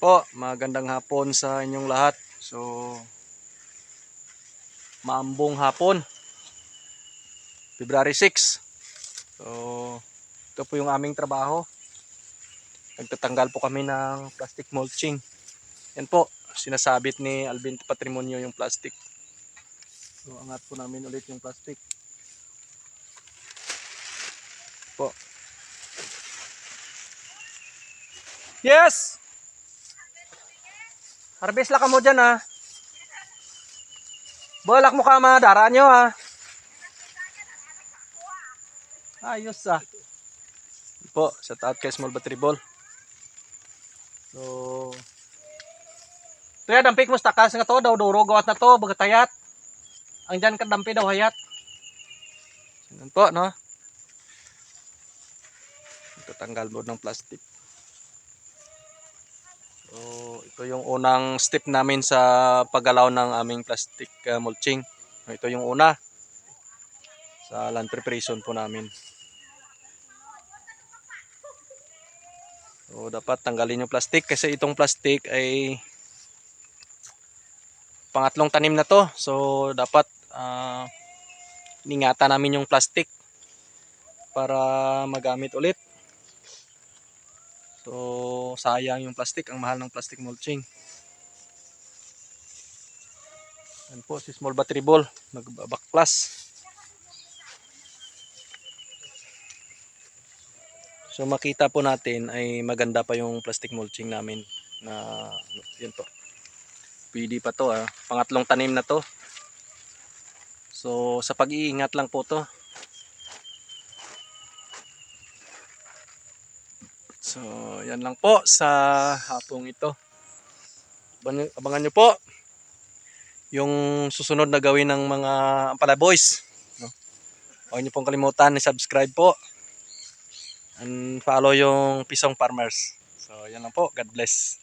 po, magandang hapon sa inyong lahat. So, maambong hapon. February 6. So, ito po yung aming trabaho. Nagtatanggal po kami ng plastic mulching. Yan po, sinasabit ni Alvin Patrimonio yung plastic. So, angat po namin ulit yung plastic. Po. Yes! Harvest lang ka mo dyan ha. Balak mo ka mga dara nyo ha. Ayos ah. Po, shout out kay Small Battery Ball. So, ito yan, dampik mo stakas nga to, daw duro, gawat na to, bagatayat. Ang dyan ka dampi daw hayat. Yan po, no? Ito tanggal mo ng plastic. So, ito yung unang step namin sa paggalaw ng aming plastic uh, mulching. Ito yung una sa land preparation po namin. So, dapat tanggalin yung plastic kasi itong plastic ay pangatlong tanim na to. So, dapat uh, iningatan namin yung plastic para magamit ulit. So, sayang yung plastic. Ang mahal ng plastic mulching. Yan po, si small battery ball. Nagbabak plus. So, makita po natin ay maganda pa yung plastic mulching namin. Na, yun po. Pwede pa to ah. Pangatlong tanim na to. So, sa pag-iingat lang po to. So, yan lang po sa hapong ito. Abangan, nyo po yung susunod na gawin ng mga Ampala Boys. No? Huwag nyo pong kalimutan na subscribe po. And follow yung Pisong Farmers. So, yan lang po. God bless.